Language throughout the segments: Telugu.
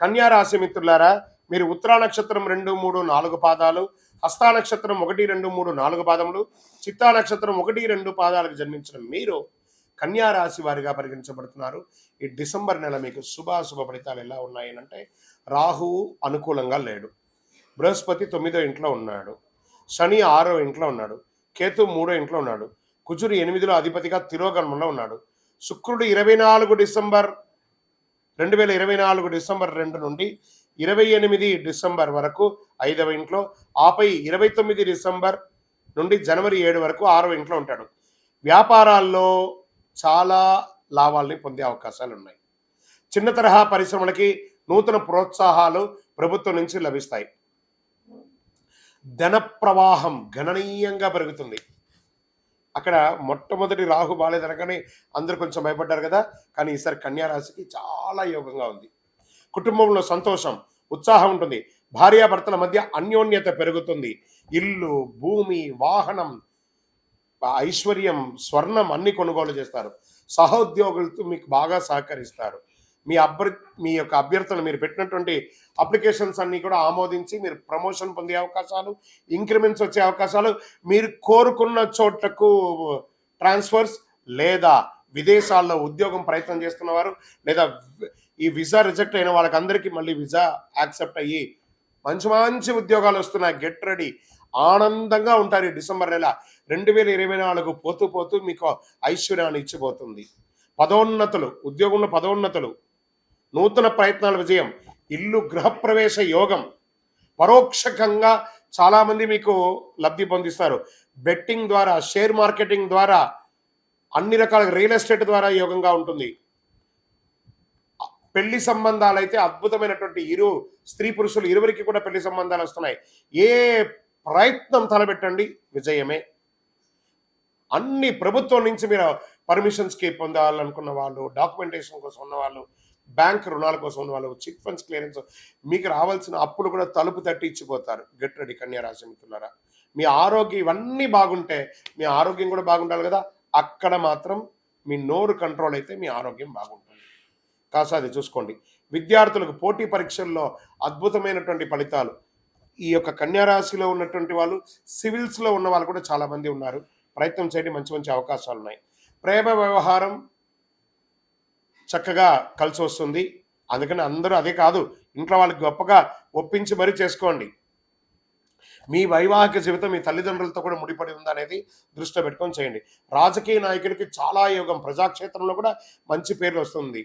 కన్యా రాశి మిత్రులారా మీరు ఉత్తరా నక్షత్రం రెండు మూడు నాలుగు పాదాలు హస్తా నక్షత్రం ఒకటి రెండు మూడు నాలుగు పాదములు చిత్తా నక్షత్రం ఒకటి రెండు పాదాలకు జన్మించిన మీరు కన్యారాశి వారిగా పరిగణించబడుతున్నారు. ఈ డిసెంబర్ నెల మీకు శుభాశుభ ఫలితాలు ఎలా ఉన్నాయనంటే రాహువు అనుకూలంగా లేడు. బృహస్పతి తొమ్మిదో ఇంట్లో ఉన్నాడు. శని ఆరో ఇంట్లో ఉన్నాడు. కేతు మూడో ఇంట్లో ఉన్నాడు. కుజుడు ఎనిమిదిలో అధిపతిగా తిరోగమనంలో ఉన్నాడు. శుక్రుడు ఇరవై నాలుగు డిసెంబర్ రెండు వేల ఇరవై నాలుగు డిసెంబర్ రెండు నుండి ఇరవై ఎనిమిది డిసెంబర్ వరకు ఐదవ ఇంట్లో ఆపై ఇరవై తొమ్మిది డిసెంబర్ నుండి జనవరి ఏడు వరకు ఆరవ ఇంట్లో ఉంటాడు. వ్యాపారాల్లో చాలా లాభాల్ని పొందే అవకాశాలు ఉన్నాయి. చిన్న తరహా పరిశ్రమలకి నూతన ప్రోత్సాహాలు ప్రభుత్వం నుంచి లభిస్తాయి. ధన ప్రవాహం గణనీయంగా పెరుగుతుంది. అక్కడ మొట్టమొదటి రాహు బాలేదనగానే అందరూ కొంచెం భయపడ్డారు కదా. కానీ ఈసారి కన్యారాశికి చాలా యోగంగా ఉంది. కుటుంబంలో సంతోషం ఉత్సాహం ఉంటుంది. భార్యాభర్తల మధ్య అన్యోన్యత పెరుగుతుంది. ఇల్లు భూమి వాహనం ఐశ్వర్యం స్వర్ణం అన్ని కొనుగోలు చేస్తారు. సహోద్యోగులతో మీకు బాగా సహకరిస్తారు. మీ అభ్యర్ మీ యొక్క అభ్యర్థులు మీరు పెట్టినటువంటి అప్లికేషన్స్ అన్ని కూడా ఆమోదించి మీరు ప్రమోషన్ పొందే అవకాశాలు ఇంక్రిమెంట్స్ వచ్చే అవకాశాలు మీరు కోరుకున్న చోట్లకు ట్రాన్స్ఫర్స్ లేదా విదేశాల్లో ఉద్యోగం ప్రయత్నం చేస్తున్నవారు లేదా ఈ వీసా రిజెక్ట్ అయిన వాళ్ళకందరికీ మళ్ళీ విజా యాక్సెప్ట్ అయ్యి మంచి మంచి ఉద్యోగాలు వస్తున్నాయి. Get ready. ఆనందంగా ఉంటారు ఈ డిసెంబర్ నెల. రెండు వేల ఇరవై నాలుగు పోతూ పోతూ మీకు ఐశ్వర్యాన్ని ఇచ్చిపోతుంది. పదోన్నతులు ఉద్యోగంలో పదోన్నతులు నూతన ప్రయత్నాల విజయం ఇల్లు గృహప్రవేశ యోగం. పరోక్షకంగా చాలామంది మీకు లబ్ధి పొందిస్తారు. బెట్టింగ్ ద్వారా షేర్ మార్కెటింగ్ ద్వారా అన్ని రకాల రియల్ ఎస్టేట్ ద్వారా యోగంగా ఉంటుంది. పెళ్ళి సంబంధాలు అయితే అద్భుతమైనటువంటి ఇరు స్త్రీ పురుషులు ఇరువురికి కూడా పెళ్ళి సంబంధాలు వస్తున్నాయి. ఏ ప్రయత్నం తలపెట్టండి విజయమే. అన్ని ప్రభుత్వం నుంచి మీరు పర్మిషన్స్కి పొందాలనుకున్న వాళ్ళు డాక్యుమెంటేషన్ కోసం ఉన్నవాళ్ళు బ్యాంక్ రుణాల కోసం వాళ్ళు చిట్ ఫండ్స్ క్లియరెన్స్ మీకు రావాల్సిన అప్పులు కూడా తలుపు తట్టి ఇచ్చిపోతారు. గెట్ రెడీ కన్యారాశి మిత్రులారా. మీ ఆరోగ్యం ఇవన్నీ బాగుంటే మీ ఆరోగ్యం కూడా బాగుండాలి కదా. అక్కడ మాత్రం మీ నోరు కంట్రోల్ అయితే మీ ఆరోగ్యం బాగుంటుంది. కాస్త అది చూసుకోండి. విద్యార్థులకు పోటీ పరీక్షల్లో అద్భుతమైనటువంటి ఫలితాలు. ఈ యొక్క కన్యారాశిలో ఉన్నటువంటి వాళ్ళు సివిల్స్లో ఉన్న వాళ్ళు కూడా చాలామంది ఉన్నారు. ప్రయత్నం చేయండి మంచి మంచి అవకాశాలు ఉన్నాయి ప్రేమ వ్యవహారం చక్కగా కలిసి వస్తుంది. అందుకని అందరూ అదే కాదు ఇంట్లో వాళ్ళకి గొప్పగా ఒప్పించి మరీ చేసుకోండి. మీ వైవాహిక జీవితం మీ తల్లిదండ్రులతో కూడా ముడిపడి ఉందనేది దృష్టిలో పెట్టుకొని చేయండి. రాజకీయ నాయకుడికి చాలా యోగం. ప్రజాక్షేత్రంలో కూడా మంచి పేరు వస్తుంది.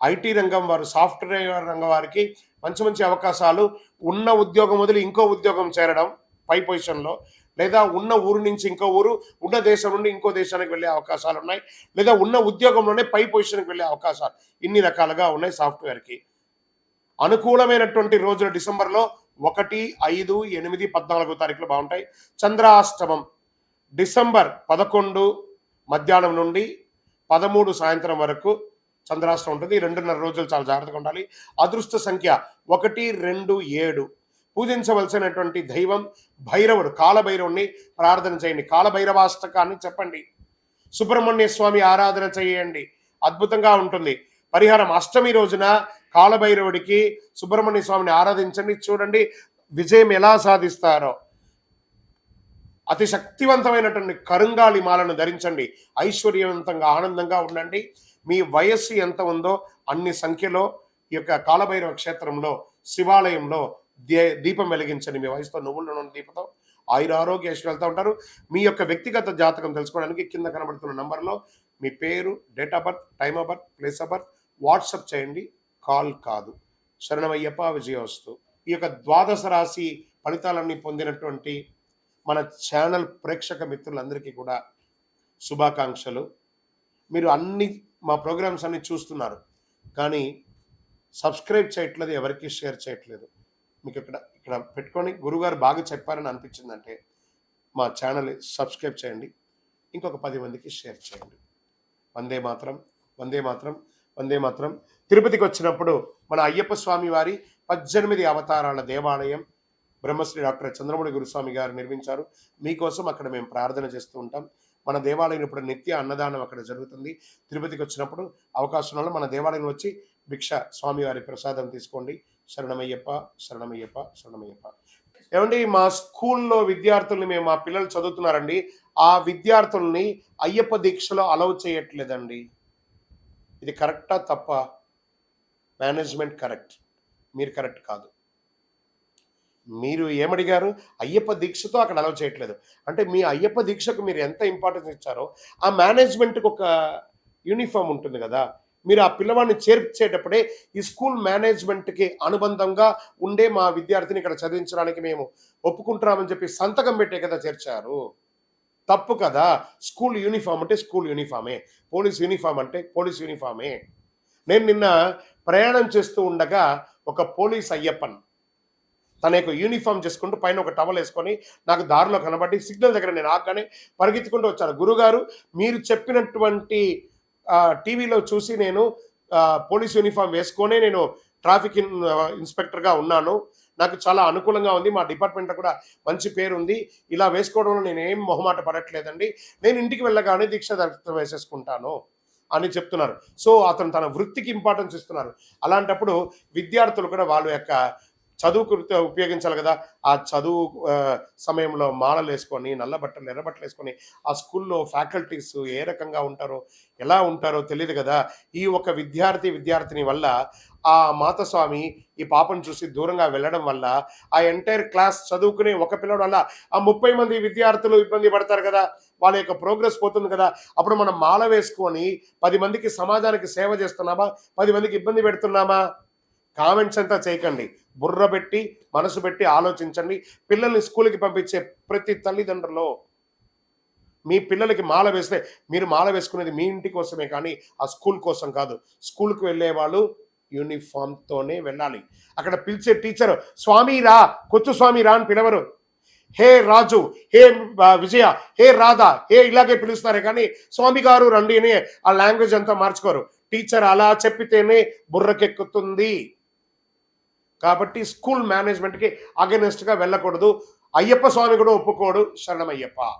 ఐటీ రంగం వారు సాఫ్ట్వేర్ రంగం వారికి మంచి మంచి అవకాశాలు. ఉన్న ఉద్యోగం వదిలి ఇంకో ఉద్యోగం చేరడం పై పొజిషన్లో. లేదా ఉన్న ఊరు నుంచి ఇంకో ఊరు ఉన్న దేశం నుండి ఇంకో దేశానికి వెళ్ళే అవకాశాలు ఉన్నాయి లేదా ఉన్న ఉద్యోగంలోనే పై పొజిషన్కి వెళ్ళే అవకాశాలు ఇన్ని రకాలుగా ఉన్నాయి సాఫ్ట్వేర్కి అనుకూలమైనటువంటి రోజులు డిసెంబర్లో ఒకటి ఐదు ఎనిమిది పద్నాలుగో తారీఖులు బాగుంటాయి. చంద్రాష్టమం డిసెంబర్ పదకొండు మధ్యాహ్నం నుండి పదమూడు సాయంత్రం వరకు చంద్రాష్టం ఉంటుంది. రెండున్నర రోజులు చాలా జాగ్రత్తగా ఉండాలి. అదృష్ట సంఖ్య ఒకటి రెండు ఏడు. పూజించవలసినటువంటి దైవం భైరవుడు కాలభైరవుని ప్రార్థన చేయండి. కాలభైరవాష్టకాన్ని చెప్పండి. సుబ్రహ్మణ్య స్వామి ఆరాధన చేయండి. అద్భుతంగా ఉంటుంది. పరిహారం అష్టమి రోజున కాలభైరవుడికి సుబ్రహ్మణ్య స్వామిని ఆరాధించండి. చూడండి విజయం ఎలా సాధిస్తారో. అతి శక్తివంతమైనటువంటి కరుంగాలి మాలను ధరించండి. ఐశ్వర్యవంతంగా ఆనందంగా ఉండండి. మీ వయస్సు ఎంత ఉందో అన్ని సంఖ్యలో ఈ యొక్క కాలభైరవ క్షేత్రంలో శివాలయంలో దీపం వెలిగించండి. మీ వయసుతో నువ్వుల్లో నూనె దీపంతో ఆయుర ఆరోగ్య వెళ్తూ ఉంటారు. మీ యొక్క వ్యక్తిగత జాతకం తెలుసుకోవడానికి కింద కనబడుతున్న నంబర్లో మీ పేరు date of birth time of birth place of birth WhatsApp చేయండి. కాల్ కాదు. శరణమయ్యప్ప విజయవస్తు ఈ యొక్క ద్వాదశ రాశి ఫలితాలన్నీ పొందినటువంటి మన ఛానల్ ప్రేక్షక మిత్రులందరికీ కూడా శుభాకాంక్షలు. మీరు అన్ని మా ప్రోగ్రామ్స్ అన్ని చూస్తున్నారు. కానీ సబ్స్క్రైబ్ చేయట్లేదు ఎవరికీ షేర్ చేయట్లేదు. మీకు ఇక్కడ ఇక్కడ పెట్టుకొని గురుగారు బాగా చెప్పారని అనిపించిందంటే మా ఛానల్ సబ్స్క్రైబ్ చేయండి. ఇంకొక పది మందికి షేర్ చేయండి. వందే మాత్రం వందే మాత్రం వందే మాత్రం. తిరుపతికి వచ్చినప్పుడు మన అయ్యప్ప స్వామి వారి పద్దెనిమిది అవతారాల దేవాలయం బ్రహ్మశ్రీ డాక్టర్ చంద్రమౌళి గురుస్వామి గారు నిర్మించారు. మీకోసం అక్కడ మేము ప్రార్థన చేస్తూ ఉంటాం. మన దేవాలయం ఇప్పుడు నిత్య అన్నదానం అక్కడ జరుగుతుంది. తిరుపతికి వచ్చినప్పుడు అవకాశం వల్ల మన దేవాలయం వచ్చి భిక్ష స్వామివారి ప్రసాదం తీసుకోండి. శరణమయ్యప్ప శరణమయ్యప్ప శరణమయ్యప్ప. ఏమండి మా స్కూల్లో విద్యార్థుల్ని మేము మా పిల్లలు చదువుతున్నారండి. ఆ విద్యార్థుల్ని అయ్యప్ప దీక్షలో అలౌ చేయట్లేదండి. ఇది కరెక్టా తప్ప? Management correct. మీరు కరెక్ట్ కాదు. మీరు ఏమడిగారు? అయ్యప్ప దీక్షతో అక్కడ అలౌ చేయట్లేదు. అంటే మీ అయ్యప్ప దీక్షకు మీరు ఎంత ఇంపార్టెన్స్ ఇచ్చారో ఆ మేనేజ్మెంట్కి ఒక యూనిఫామ్ ఉంటుంది కదా మీరు ఆ పిల్లవాడిని చేర్చేటప్పుడే ఈ స్కూల్ మేనేజ్మెంట్కి అనుబంధంగా ఉండే మా విద్యార్థిని ఇక్కడ చదివించడానికి మేము ఒప్పుకుంటున్నామని చెప్పి సంతకం పెట్టే కదా చేర్చారు. తప్పు కదా. స్కూల్ యూనిఫామ్ అంటే స్కూల్ యూనిఫామే. పోలీస్ యూనిఫామ్ అంటే పోలీస్ యూనిఫామే. నేను నిన్న ప్రయాణం చేస్తూ ఉండగా ఒక పోలీస్ అయ్యప్పన్ తన యొక్క యూనిఫామ్ చేసుకుంటూ పైన ఒక టవల్ వేసుకొని నాకు దారిలో కనబడి సిగ్నల్ దగ్గర నేను ఆగానే పరిగెత్తుకుంటూ వచ్చాను గురుగారు మీరు చెప్పినటువంటి టీవీలో చూసి నేను పోలీస్ యూనిఫామ్ వేసుకొనే నేను ట్రాఫిక్ ఇన్ ఇన్స్పెక్టర్గా ఉన్నాను. నాకు చాలా అనుకూలంగా ఉంది. మా డిపార్ట్మెంట్లో కూడా మంచి పేరు ఉంది. ఇలా వేసుకోవడంలో నేను ఏం మొహమాట పడట్లేదండి. నేను ఇంటికి వెళ్ళగానే దీక్ష దర్శనం వేసేసుకుంటాను అని చెప్తున్నారు. సో అతను తన వృత్తికి ఇంపార్టెన్స్ ఇస్తున్నారు. అలాంటప్పుడు విద్యార్థులు కూడా వాళ్ళ యొక్క చదువుకు ఉపయోగించాలి కదా. ఆ చదువు సమయంలో మాలలు వేసుకొని నల్ల బట్టలు ఎర్ర బట్టలు వేసుకొని ఆ స్కూల్లో ఫ్యాకల్టీస్ ఏ రకంగా ఉంటారో ఎలా ఉంటారో తెలియదు కదా. ఈ ఒక విద్యార్థి విద్యార్థిని వల్ల ఆ మాతస్వామి ఈ పాపను చూసి దూరంగా వెళ్ళడం వల్ల ఆ ఎంటైర్ క్లాస్ చదువుకునే ఒక పిల్లడు వల్ల ఆ ముప్పై మంది విద్యార్థులు ఇబ్బంది పడతారు కదా. వాళ్ళ యొక్క ప్రోగ్రెస్ పోతుంది కదా. అప్పుడు మనం మాల వేసుకొని పది మందికి సమాజానికి సేవ చేస్తున్నామా? పది మందికి ఇబ్బంది పెడుతున్నామా? కామెంట్స్ అంతా చేయకండి. బుర్ర పెట్టి మనసు పెట్టి ఆలోచించండి. పిల్లల్ని స్కూల్కి పంపించే ప్రతి తల్లిదండ్రులు మీ పిల్లలకి మాల వేస్తే మీరు మాల వేసుకునేది మీ ఇంటి కోసమే కానీ ఆ స్కూల్ కోసం కాదు. స్కూల్కి వెళ్ళే వాళ్ళు యూనిఫామ్తోనే వెళ్ళాలి. అక్కడ పిలిచే టీచర్ స్వామి రా కొచ్చు స్వామి రా అని పిలవరు. హే రాజు హే విజయ హే రాధా హే ఇలాగే పిలుస్తారే కానీ స్వామి గారు రండి అని ఆ లాంగ్వేజ్ అంతా మార్చుకోరు. టీచర్ అలా చెప్పితేనే బుర్రకెక్కుతుంది. కాబట్టి స్కూల్ మేనేజ్మెంట్కి అగెనెస్ట్గా వెళ్ళకూడదు. అయ్యప్ప స్వామి కూడా ఒప్పుకోడు. శరణమయ్యప్ప.